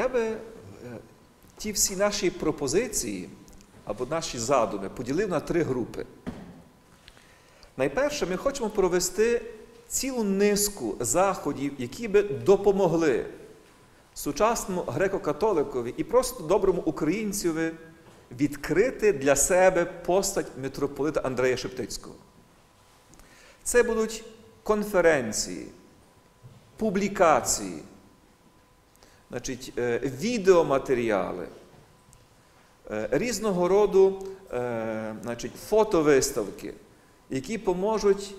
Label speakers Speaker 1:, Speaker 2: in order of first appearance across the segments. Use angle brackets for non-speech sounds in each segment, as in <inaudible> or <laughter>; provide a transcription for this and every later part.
Speaker 1: я би е, ті всі наші пропозиції або наші задуми поділив на три групи. Найперше, ми хочемо провести цілу низку заходів, які би допомогли сучасному греко-католикові і просто доброму українцеві відкрити для себе постать митрополита Андрея Шептицького. Це будуть конференції, публікації, значить, е, відеоматеріали, е, різного роду е, значить, фотовиставки, які поможуть,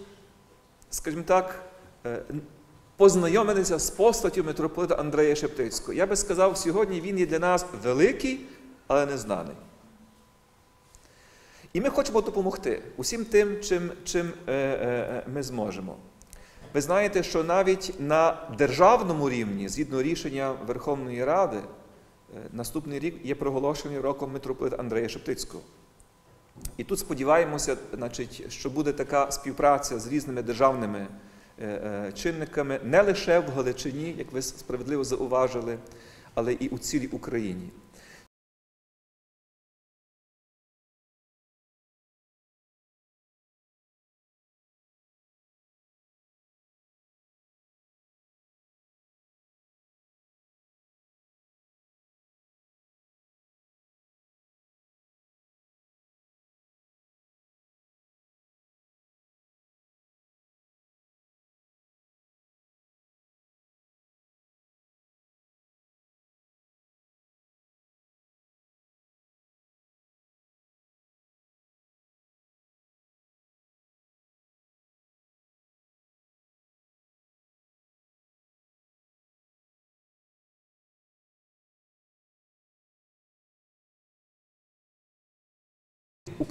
Speaker 1: скажімо так, познайомитися з постаттю митрополита Андрея Шептицького. Я би сказав, сьогодні він є для нас великий, але не знаний. І ми хочемо допомогти усім тим, чим чим е, е, ми зможемо. Ви знаєте, що навіть на державному рівні, згідно рішення Верховної Ради, е, наступний рік є проголошений роком митрополита Андрея Шептицького. І тут сподіваємося, значить, що буде така співпраця з різними державними е, е, чинниками не лише в Галичині, як ви справедливо зауважили, але і у цілій Україні.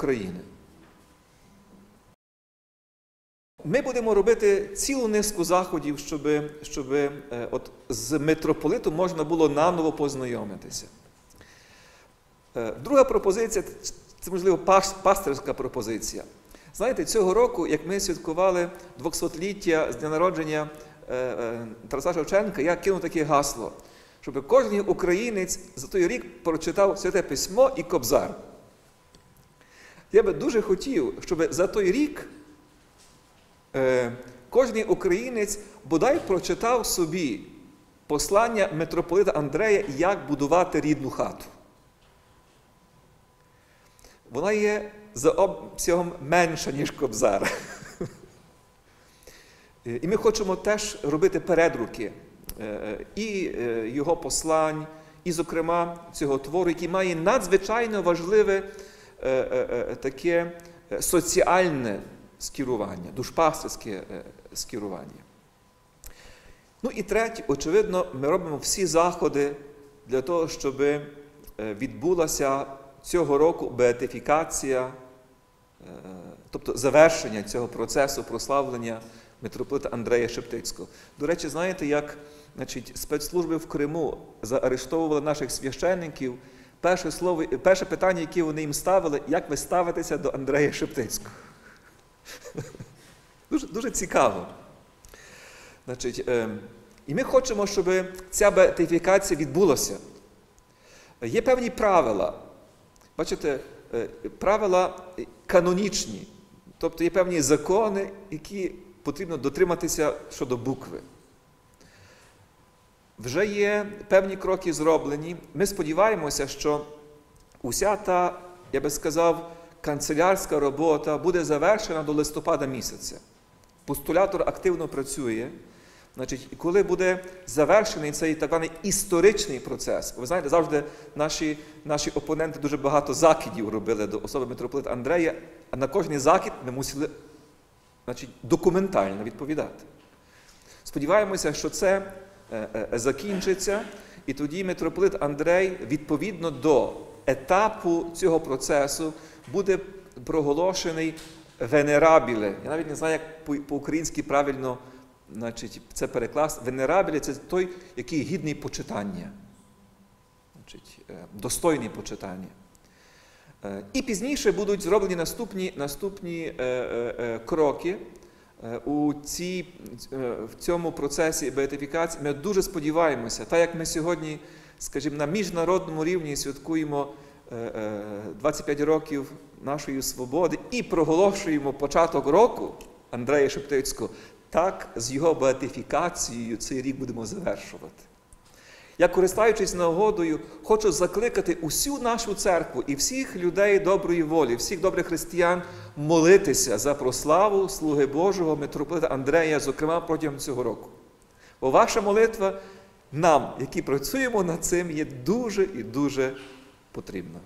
Speaker 1: України. Ми будемо робити цілу низку заходів, щоб щоб е, от, з митрополитом можна було наново познайомитися. Е, друга пропозиція це, можливо, пасторська пропозиція. Знаєте, цього року, як ми святкували 200-ліття з дня народження е, Тараса Шевченка, я кинув таке гасло, щоб кожен українець за той рік прочитав Святе Письмо і Кобзар. Я би дуже хотів, щоб за той рік е, кожен українець бодай прочитав собі послання митрополита Андрея, як будувати рідну хату. Вона є за обсягом менша, ніж Кобзар. І ми хочемо теж робити передруки е, і е, його послань, і, зокрема, цього твору, який має надзвичайно важливе. Е, е, е, таке соціальне скерування, душпастерське скерування. Ну і третє, очевидно, ми робимо всі заходи для того, щоб відбулася цього року беатифікація, тобто завершення цього процесу прославлення митрополита Андрея Шептицького. До речі, знаєте, як значить, спецслужби в Криму заарештовували наших священників перше слово, перше питання, яке вони їм ставили, як ви ставитеся до Андрея Шептицького? <laughs> Дуже дуже цікаво. Значить, е, І ми хочемо, щоб ця беатифікація відбулася. Є певні правила. Бачите, е, правила канонічні, тобто є певні закони, які потрібно дотриматися щодо букви. Вже є певні кроки зроблені. Ми сподіваємося, що уся та, я би сказав, канцелярська робота буде завершена до листопада місяця. Постулятор активно працює. Значить, І коли буде завершений цей так званий історичний процес, ви знаєте, завжди наші наші опоненти дуже багато закидів робили до особи митрополита Андрея, а на кожний закид ми мусили значить, документально відповідати. Сподіваємося, що це закінчиться, і тоді митрополит Андрей відповідно до етапу цього процесу буде проголошений венерабіле. Я навіть не знаю, як по-українськи правильно значить, це перекласти. Венерабіле це той, який гідний почитання, значить, е, достойний почитання. І пізніше будуть зроблені наступні наступні е, е, кроки. Е, у цій, е, в цьому процесі беатифікації ми дуже сподіваємося, так як ми сьогодні скажімо, на міжнародному рівні святкуємо е, е, 25 років нашої свободи і проголошуємо початок року Андрея Шептицького, так з його беатифікацією цей рік будемо завершувати. Я, користуючись нагодою, хочу закликати усю нашу церкву і всіх людей доброї волі, всіх добрих християн молитися за прославу слуги Божого митрополита Андрея, зокрема протягом цього року. Бо ваша молитва нам, які працюємо над цим, є дуже і дуже потрібна.